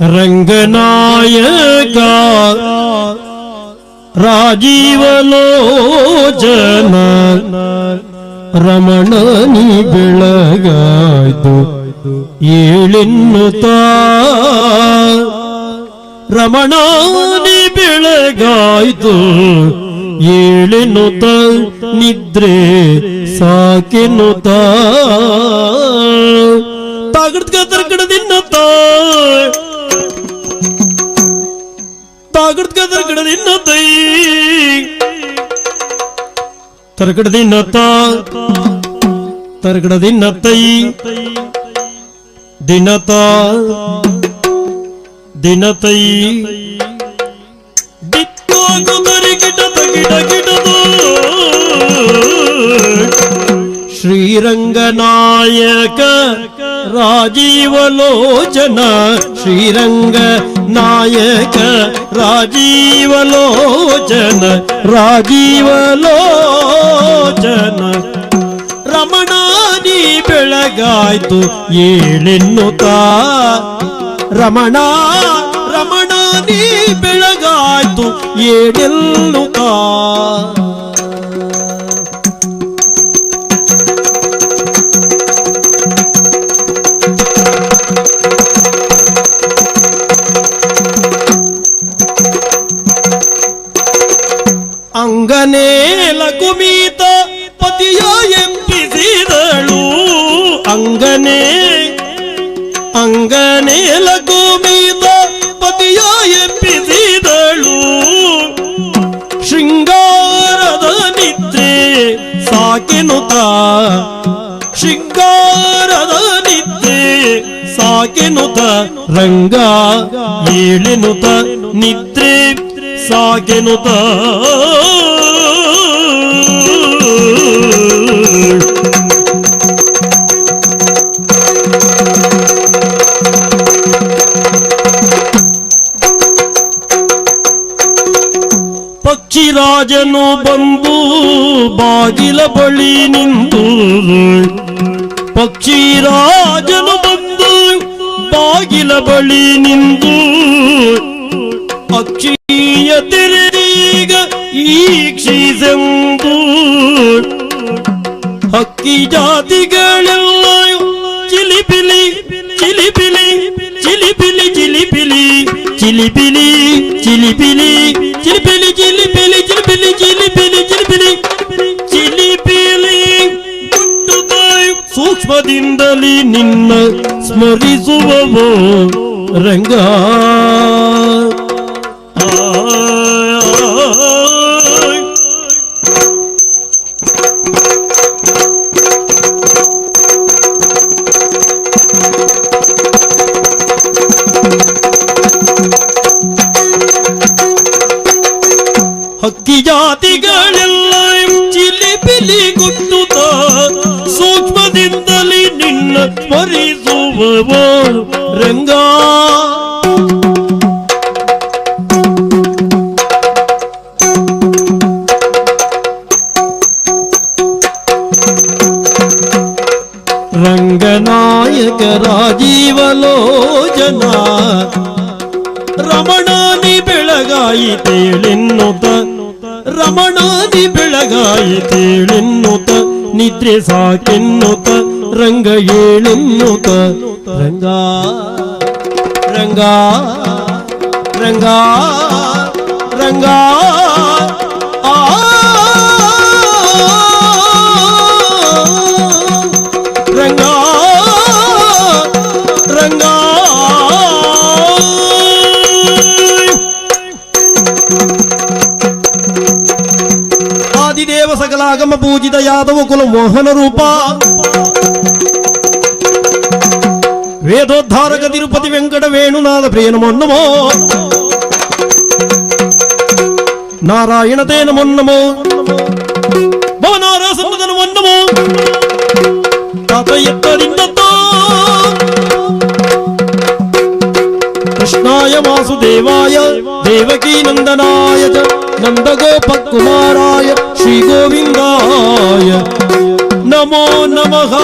ರಂಗನಾಯಕ ರಾಜೀವಲೋಚನ ರಮಣನಿ ಬೆಳಗಾಯ್ತು ಏಳೆನ್ನುತ್ತ? ರಮಣನಿ ಬೆಳಗಾಯ್ತು ಏಳೆನ್ನುತ್ತ? ನಿದ್ರೆ ಸಾಕೆನ್ನುತ್ತ? ತಾಗಡ್ಕ ತರ್ಕಡದಿನ್ನತ್ತ ತಗಡ್ಗದ್ರ ತೈ ತರಗಡದಿನ್ನ ತಾ ತರಗಡದಿನ್ನ ತೈ ದಿನತ ದಿನತೈ ದಿತ್ತೋಗುದರಿ ಗಿಡದ ಗಿಡ ಗಿಡದು. ಶ್ರೀರಂಗನಾಯಕ ರಾಜೀವಲೋಚನ. ಶ್ರೀರಂಗ ನಾಯಕ ರಾಜೀವಲೋಚನ ರಾಜೀವಲೋಚನ. ರಮಣಾನಿ ಬೆಳಗಾಯ್ತು ಏಳೆನ್ನುತ್ತ ರಮಣ ರಮಣಾನಿ ಬೆಳಗಾಯ್ತು ಏಳೆನ್ನುತ್ತ ಅಂಗನೇಲ ಕುಮಿತ ಪತಿಯ ಎಂಪಿಸಿದಳು ಅಂಗನೇ, ಅಂಗನೇಲ ಕುಮಿತ ಪತಿಯ ಎಂಪಿಸಿದಳು ಶೃಂಗಾರದ ನಿದ್ರೆ ಸಾಕೆನುತ, ಶೃಂಗಾರದ ನಿದ್ರೆ ಸಾಕಿನುತ, ರಂಗ, ಏಳಿನುತ ನಿದ್ರೆ. ಸಾಗೆನುತ ಪಕ್ಷಿರಾಜನು ಬಂದು ಬಾಗಿಲ ಬಳಿ ನಿಂತು ಪಕ್ಷಿರಾಜನು ಬಂದು ಬಾಗಿಲ ಬಳಿ ನಿಂತು ಅಕ್ಷೀಯ ಚಿಲಿಪಿಲಿ ಚಿಲಿಪಿಲಿ ಚಿಲಿಪಿಲಿ ಚಿಲಿಪಿಲಿ ಚಿಲಿಪಿಲಿ ಚಿಲಿಪಿಲಿ ಚಿಲಿಪಿಲಿ ಚಿಲಿಪಿಲಿ ಚಿಲಿಪಿಲಿ ಚಿಲಿಪಿಲಿ ಚಿಲಿಪಿಲಿ ಚಿಲಿಪಿಲಿ ಮುಟ್ಟುತ್ತ ಸೂಕ್ಷ್ಮದಿಂದಲೇ ನಿನ್ನ ಸ್ಮರಿಸುವವೋ ರಂಗ ಹಕ್ಕಿ ಜಾತಿಗಳೆಲ್ಲ ಚಿಲಿಪಿಲಿ ಗುಟ್ಟುತ್ತ ಸೂಕ್ಷ್ಮದಿಂದಲೇ ನಿನ್ನ ಸ್ಮರಿಸುವವ ರಂಗ. ರಂಗನಾಯಕ ರಾಜೀವಲೋಚನ ರಮಣಾನಿ ಬೆಳಗಾಯಿತೇಳೆನ್ನುತ್ತ ರಮಣಾನಿ ಬೆಳಗಾಯಿತೇಳೆನ್ನುತ್ತ ನಿದ್ರೆ ಸಾಕೆನ್ನುತ್ತ ರಂಗ ಏಳೆನ್ನುತ್ತ ರಂಗ ರಂಗ ರಂಗ ರಂಗ ಆ మంగళాగమ పూజిత యాదవ కుల మోహన రూప వేదోద్ధారక తిరుపతి వెంకట వేణునాథ ప్రియనమొన్నమో నారాయణ తేనమొన్నమో భవనారాసన్నమొన్నమో తాత ఎత్తరిందతో కృష్ణాయ వాసుదేవాయ దేవకీ నందనాయ నందగోప શ્રી ગોવિંદાય નમો નમઃ